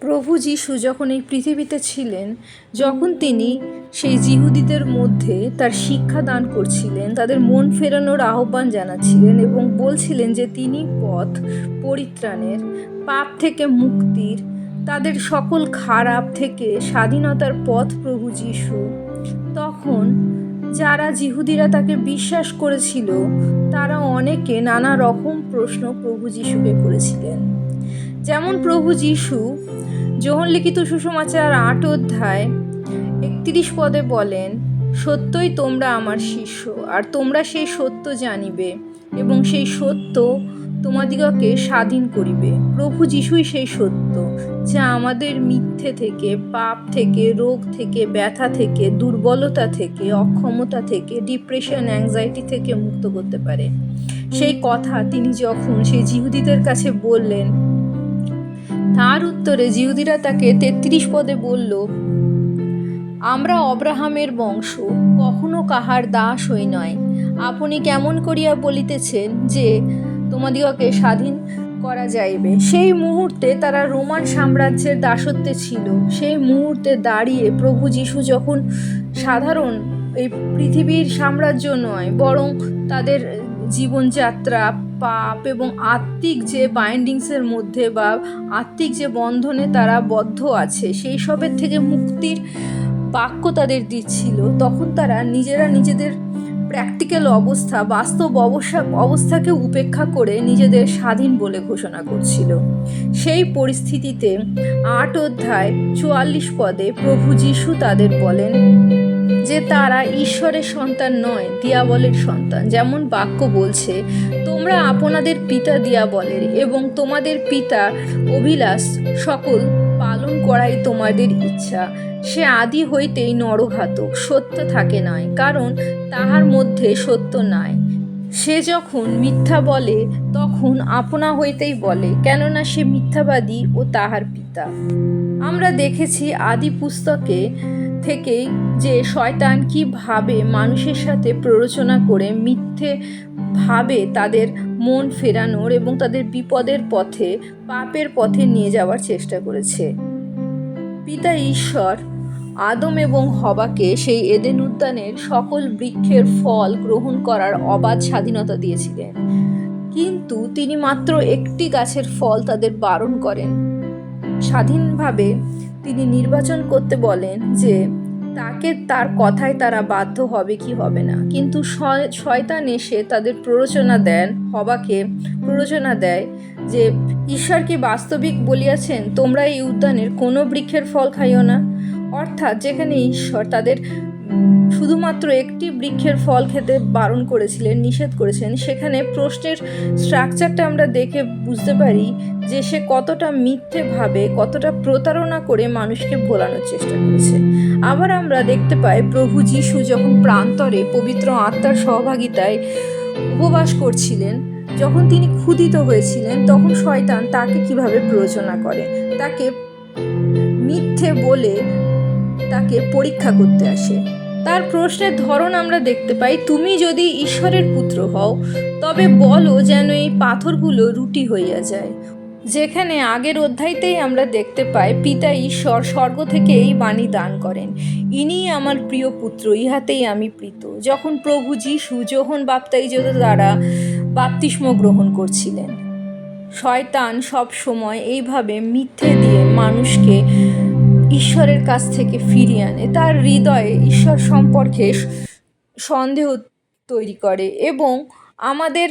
প্রভু যীশু যখন এই পৃথিবীতে ছিলেন, যখন তিনি সেই জিহুদিদের মধ্যে তার শিক্ষা দান করছিলেন, তাদের মন ফেরানোর আহ্বান জানাচ্ছিলেন এবং বলছিলেন যে তিনি পথ, পরিত্রাণের, পাপ থেকে মুক্তির, তাদের সকল খারাপ থেকে স্বাধীনতার পথ প্রভু যীশু। তখন যারা জিহুদিরা তাকে বিশ্বাস করেছিল, তারা অনেকে নানা রকম প্রশ্ন প্রভু যীশুকে করেছিলেন। যেমন প্রভু যীশু যোহন লিখিত সুসমাচার আট অধ্যায় একত্রিশ পদে বলেন, সত্যই তোমরা আমার শিষ্য, আর তোমরা সেই সত্য জানিবে, এবং সেই সত্য তোমাদিগকে স্বাধীন করিবে। প্রভু যিশুই সেই সত্য, যা আমাদের মিথ্যে থেকে, পাপ থেকে, রোগ থেকে, ব্যথা থেকে, দুর্বলতা থেকে, অক্ষমতা থেকে, ডিপ্রেশন, অ্যাংজাইটি থেকে মুক্ত করতে পারে। সেই কথা তিনি যখন সেই জিহুদিদের কাছে বললেন তার উত্তরে জিহুদিরা তাকে তেত্রিশ পদে বলল, আমরা অব্রাহামের বংশ, কখনো কাহার দাস হই নয়। আপনি কেমন করিয়া বলিতেছেন যে তোমাদিগকে স্বাধীন করা যাইবে? সেই মুহূর্তে তারা রোমান সাম্রাজ্যের দাসত্বে ছিল। সেই মুহূর্তে দাঁড়িয়ে প্রভু যিশু যখন সাধারণ এই পৃথিবীর সাম্রাজ্য নয়, বরং তাদের জীবনযাত্রা পাপ এবং আত্মিক যে বাইন্ডিংসের মধ্যে বা আত্মিক যে বন্ধনে তারা বদ্ধ আছে, সেই সবের থেকে মুক্তির বাক্য তাদের দিচ্ছিল। তখন তারা নিজেরা নিজেদের প্র্যাকটিক্যাল অবস্থা, বাস্তব অবস্থা, অবস্থাকে উপেক্ষা করে নিজেদের স্বাধীন বলে ঘোষণা করছিল। সেই পরিস্থিতিতে আট অধ্যায় চুয়াল্লিশ পদে প্রভু যিশু তাদের বলেন, যে তারা ঈশ্বরের সন্তান নয় দিয়াবলের সন্তান। যেমন বাক্য বলছে তোমরা আপনাদের পিতা দিয়াবলের এবং তোমাদের পিতা অভিলাষ সকল পালন করাই তোমাদের ইচ্ছা। সে আদি হইতেই নরঘাতক, সত্য থাকে নয় কারণ তাহার মধ্যে সত্য নাই। সে যখন মিথ্যা বলে, তখন আপনা হইতেই বলে, কেননা সে মিথ্যাবাদী ও তাহার পিতা। আমরা দেখেছি আদি পুস্তকে থেকেই যে শয়তান কীভাবে মানুষের সাথে প্ররোচনা করে মিথ্যে ভাবে তাদের মন ফেরানোর এবং তাদের বিপদের পথে, পাপের পথে নিয়ে যাওয়ার চেষ্টা করেছে। পিতা ঈশ্বর, আদম এবং হবাকে সেই এদেন উদ্যানের সকল বৃক্ষের ফল গ্রহণ করার অবাধ স্বাধীনতা দিয়েছিলেন। কিন্তু তিনি মাত্র একটি গাছের ফল তাদের বারণ করেন। স্বাধীনভাবে তিনি নির্বাচন করতে বলেন যে, তাকে তার কথায় তারা বাধ্য হবে কি হবে না। কিন্তু শয়- শয়তান এসে তাদের প্ররোচনা দেন, হবাকে প্ররোচনা দেয় যে, ঈশ্বর কি বাস্তবিক বলিয়াছেন, তোমরা এই উদ্যানের কোনো বৃক্ষের ফল খাইও না? অর্থাৎ যেখানে ঈশ্বর তাদের শুধুমাত্র একটি বৃক্ষের ফল খেতে বারণ করেছিলেন, নিষেধ করেছেন। সেখানে প্রশ্নের স্ট্রাকচারটা আমরা দেখে বুঝতে পারি যে সে কতটা মিথ্যেভাবে কতটা প্রতারণা করে মানুষকে ভোলানোর চেষ্টা করেছে। আবার আমরা দেখতে পাই প্রভু যিশু যখন প্রান্তরে পবিত্র আত্মার সহভাগিতায় উপবাস করছিলেন, যখন তিনি ক্ষুদিত হয়েছিলেন, তখন শয়তান তাকে কীভাবে প্ররোচনা করে? তাকে মিথ্যে বলে তাকে পরীক্ষা করতে আসে। তার প্রশ্নের ধরন আমরা দেখতে পাই, তুমি যদি ঈশ্বরের পুত্র হও, তবে বলো যেন এই পাথরগুলো রুটি হইয়া যায়। যেখানে আগের অধ্যায়তেই আমরা দেখতে পাই, পিতা ঈশ্বর স্বর্গ থেকে এই বাণী দান করেন। ইনিই আমার প্রিয় পুত্র, ইহাতেই আমি প্রীত। যখন প্রভু যিশু যোহন বাপ্তাইজত দ্বারা বাপ্তিস্ম গ্রহণ করছিলেন, শয়তান সব সময় এইভাবে মিথ্যে দিয়ে মানুষকে ঈশ্বরের কাছ থেকে ফিরিয়ে আনে। তার হৃদয়ে ঈশ্বর সম্পর্কে সন্দেহ তৈরি করে এবং আমাদের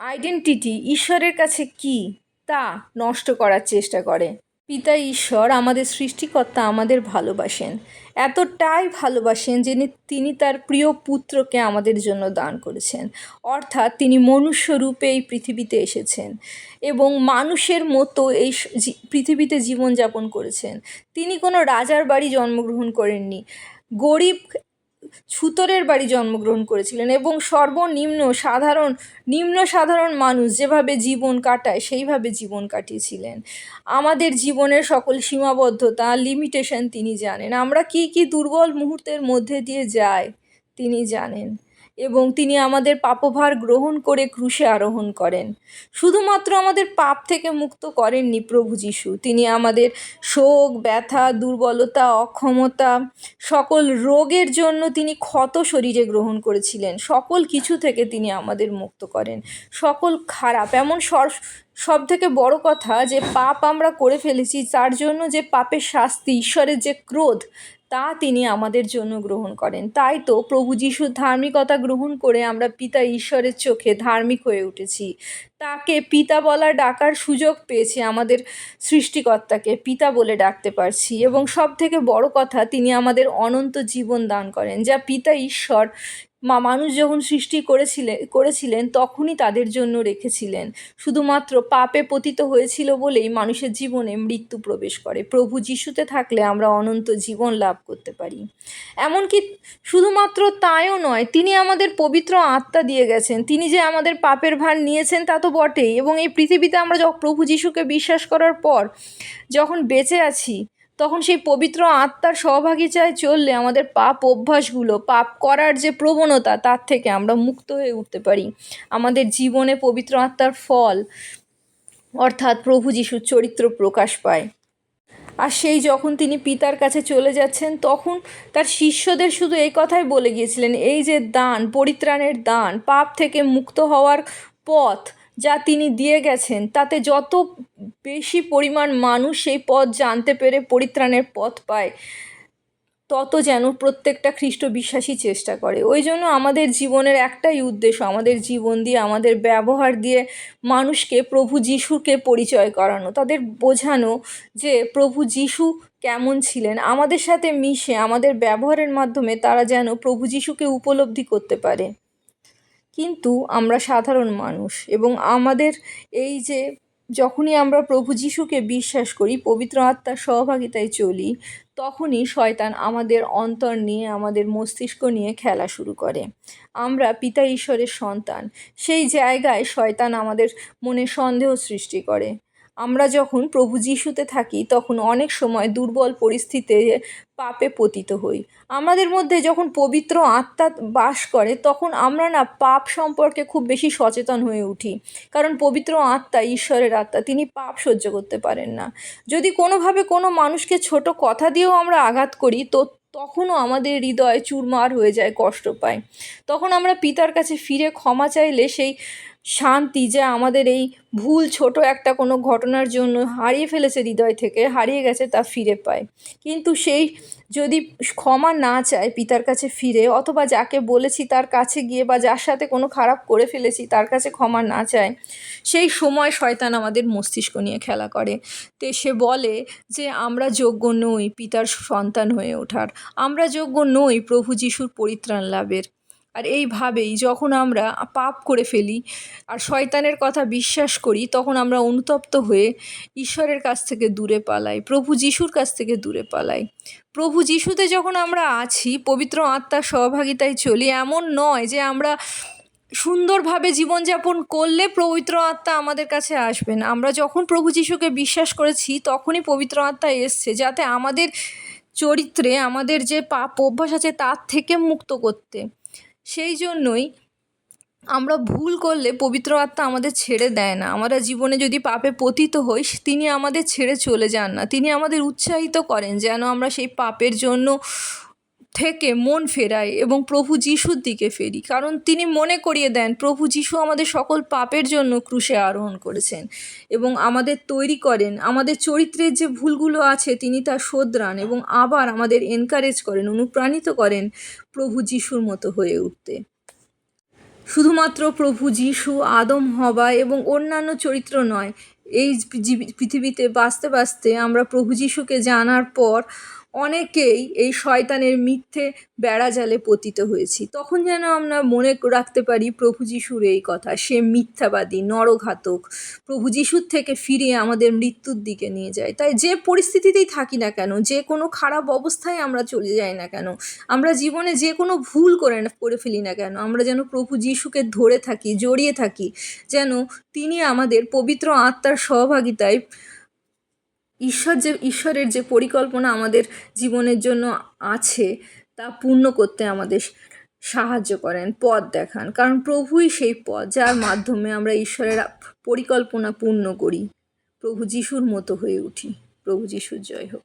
আইডেন্টিটি ঈশ্বরের কাছে কি তা নষ্ট করার চেষ্টা করে। পিতা ঈশ্বর আমাদের সৃষ্টিকর্তা আমাদের ভালোবাসেন। এতটাই ভালোবাসেন যে নি- তিনি তার প্রিয় পুত্রকে আমাদের জন্য দান করেছেন। অর্থাৎ তিনি মনুষ্য রূপে এই পৃথিবীতে এসেছেন এবং মানুষের মতো এই পৃথিবীতে জীবনযাপন করেছেন। তিনি কোনো রাজার বাড়ি জন্মগ্রহণ করেননি। গরিব ছুতরের বাড়ি জন্মগ্রহণ করেছিলেন এবং সর্বনিম্ন সাধারণ, নিম্ন সাধারণ মানুষ যেভাবে জীবন কাটায়, সেইভাবে জীবন কাটিয়েছিলেন। আমাদের জীবনের সকল সীমাবদ্ধতা লিমিটেশন তিনি জানেন। আমরা কি কি দুর্বল মুহূর্তের মধ্যে দিয়ে যাই, তিনি জানেন। এবং তিনি আমাদের পাপভার গ্রহণ করে ক্রুশে আরোহণ করেন। শুধুমাত্র আমাদের পাপ থেকে মুক্ত করেননি প্রভু যিশু। তিনি আমাদের শোক, ব্যথা, দুর্বলতা, অক্ষমতা, সকল রোগের জন্য তিনি ক্ষত শরীরে গ্রহণ করেছিলেন। সকল কিছু থেকে তিনি আমাদের মুক্ত করেন। সকল খারাপ, এমন সর, সব থেকে বড় কথা যে পাপ আমরা করে ফেলেছি, তার জন্য যে পাপের শাস্তি, ঈশ্বরের যে ক্রোধ তা তিনি আমাদের জন্য গ্রহণ করেন। তাই তো প্রভু যিশুর ধার্মিকতা গ্রহণ করে আমরা পিতা ঈশ্বরের চোখে ধার্মিক হয়ে উঠেছি। তাকে পিতা বলা ডাকার সুযোগ পেয়েছে আমাদের সৃষ্টিকর্তাকে পিতা বলে ডাকতে পারছি। এবং সব থেকে বড় কথা, তিনি আমাদের অনন্ত জীবন দান করেন, যা পিতা ঈশ্বর মা মানুষ যখন সৃষ্টি করেছিলেন করেছিলেন তখনই তাদের জন্য রেখেছিলেন। শুধুমাত্র পাপে পতিত হয়েছিল বলেই মানুষের জীবনে মৃত্যু প্রবেশ করে। প্রভু যিশুতে থাকলে আমরা অনন্ত জীবন লাভ করতে পারি। এমনকি শুধুমাত্র তাইও নয়, তিনি আমাদের পবিত্র আত্মা দিয়ে গেছেন। তিনি যে আমাদের পাপের ভার নিয়েছেন তা তো বটেই এবং এই পৃথিবীতে আমরা যখন প্রভু যিশুকে বিশ্বাস করার পর যখন বেঁচে আছি তখন সেই পবিত্র আত্মার সহভাগিতায় চললে আমাদের পাপ অভ্যাসগুলো, পাপ করার যে প্রবণতা, তার থেকে আমরা মুক্ত হয়ে উঠতে পারি। আমাদের জীবনে পবিত্র আত্মার ফল অর্থাৎ প্রভু যিশুর চরিত্র প্রকাশ পায়। আর সেই যখন তিনি পিতার কাছে চলে যাচ্ছেন, তখন তার শিষ্যদের শুধু এই কথাই বলে গিয়েছিলেন, এই যে দান, পরিত্রাণের দান, পাপ থেকে মুক্ত হওয়ার পথ যা তিনি দিয়ে গেছেন, তাতে যত বেশি পরিমাণ মানুষ সেই পথ জানতে পেরে পরিত্রাণের পথ পায়, তত যেন প্রত্যেকটা খ্রিস্ট বিশ্বাসী চেষ্টা করে। ওই জন্য আমাদের জীবনের একটাই উদ্দেশ্য, আমাদের জীবন দিয়ে, আমাদের ব্যবহার দিয়ে মানুষকে প্রভু যিশুকে পরিচয় করানো, তাদের বোঝানো যে প্রভু যিশু কেমন ছিলেন, আমাদের সাথে মিশে, আমাদের ব্যবহারের মাধ্যমে তারা যেন প্রভু যিশুকে উপলব্ধি করতে পারে। কিন্তু আমরা সাধারণ মানুষ এবং আমাদের এই যে যখনই আমরা প্রভু যিশুকে বিশ্বাস করি, পবিত্র আত্মার সহভাগিতায় চলি, তখনই শয়তান আমাদের অন্তর নিয়ে, আমাদের মস্তিষ্ক নিয়ে খেলা শুরু করে। আমরা পিতা ঈশ্বরের সন্তান। সেই জায়গায় শয়তান আমাদের মনে সন্দেহ সৃষ্টি করে। আমরা যখন প্রভু যিশুতে থাকি, তখন অনেক সময় দুর্বল পরিস্থিতিতে পাপে পতিত হই। আমাদের মধ্যে যখন পবিত্র আত্মা বাস করে, তখন আমরা না পাপ সম্পর্কে খুব বেশি সচেতন হয়ে উঠি। কারণ পবিত্র আত্মা, ঈশ্বরের আত্মা, তিনি পাপ সহ্য করতে পারেন না। যদি কোনোভাবে কোনো মানুষকে ছোট কথা দিয়েও আমরা আঘাত করি, তো তখনও আমাদের হৃদয় চুরমার হয়ে যায়, কষ্ট পায়। তখন আমরা পিতার কাছে ফিরে ক্ষমা চাইলে সেই শান্তি যা আমাদের এই ভুল ছোট একটা কোনো ঘটনার জন্য হারিয়ে ফেলেছে হৃদয় থেকে, হারিয়ে গেছে তা ফিরে পায়। কিন্তু সেই যদি ক্ষমা না চায় পিতার কাছে ফিরে, অথবা যাকে বলেছি তার কাছে গিয়ে বা যার সাথে কোনো খারাপ করে ফেলেছি তার কাছে ক্ষমা না চায়, সেই সময় শয়তান আমাদের মস্তিষ্ক নিয়ে খেলা করে। তে সে বলে যে, আমরা যোগ্য নই পিতার সন্তান হয়ে ওঠার। আমরা যোগ্য নই প্রভু যিশুর পরিত্রাণ লাভের। আর এইভাবেই যখন আমরা পাপ করে ফেলি আর শয়তানের কথা বিশ্বাস করি, তখন আমরা অনুতপ্ত হয়ে ঈশ্বরের কাছ থেকে দূরে পালাই, প্রভু যিশুর কাছ থেকে দূরে পালাই। প্রভু যিশুতে যখন আমরা আছি, পবিত্র আত্মার সহভাগিতায় চলি, এমন নয় যে আমরা সুন্দরভাবে জীবনযাপন করলে পবিত্র আত্মা আমাদের কাছে আসবেন আমরা যখন প্রভু যিশুকে বিশ্বাস করেছি, তখনই পবিত্র আত্মা এসছে, যাতে আমাদের চরিত্রে, আমাদের যে পাপ অভ্যাস আছে, তার থেকে মুক্ত করতে। সেই জন্যই আমরা ভুল করলে পবিত্র আত্মা আমাদের ছেড়ে দেয় না। আমরা জীবনে যদি পাপে পতিত হই, তিনি আমাদের ছেড়ে চলে যান না। তিনি আমাদের উৎসাহিত করেন যেন আমরা সেই পাপের জন্য থেকে মন ফেরাই এবং প্রভু যিশুর দিকে ফেরি। কারণ তিনি মনে করিয়ে দেন, প্রভু যিশু আমাদের সকল পাপের জন্য ক্রুশে আরোহণ করেছেন এবং আমাদের তৈরি করেন। আমাদের চরিত্রের যে ভুলগুলো আছে, তিনি তা শোধরান এবং আবার আমাদের এনকারেজ করেন, অনুপ্রাণিত করেন প্রভু যিশুর মতো হয়ে উঠতে। শুধুমাত্র প্রভু যিশু আদম হবা এবং অন্যান্য চরিত্র নয়, এই পৃথিবীতে বাঁচতে বাঁচতে আমরা প্রভু যিশুকে জানার পর অনেকেই এই শয়তানের মিথ্যে বেড়াজালে পতিত হয়েছি। তখন যেন আমরা মনে রাখতে পারি প্রভু যিশুর এই কথা, সে মিথ্যাবাদী, নরঘাতক। প্রভু যিশুর থেকে ফিরিয়ে আমাদের মৃত্যুর দিকে নিয়ে যায়। তাই যে পরিস্থিতিতেই থাকি না কেন, যে কোনো খারাপ অবস্থায় আমরা চলে যাই না কেন, আমরা জীবনে যে কোনো ভুল করে করে ফেলি না কেন, আমরা যেন প্রভু যিশুকে ধরে থাকি, জড়িয়ে থাকি, যেন তিনি আমাদের পবিত্র আত্মার সহভাগিতায় ঈশ্বর যে, ঈশ্বরের যে পরিকল্পনা আমাদের জীবনের জন্য আছে, তা পূর্ণ করতে আমাদের সাহায্য করেন, পথ দেখান। কারণ প্রভুই সেই পথ যার মাধ্যমে আমরা ঈশ্বরের পরিকল্পনা পূর্ণ করি। প্রভু যিশুর মতো হয়ে উঠি। প্রভু যিশুর জয় হোক।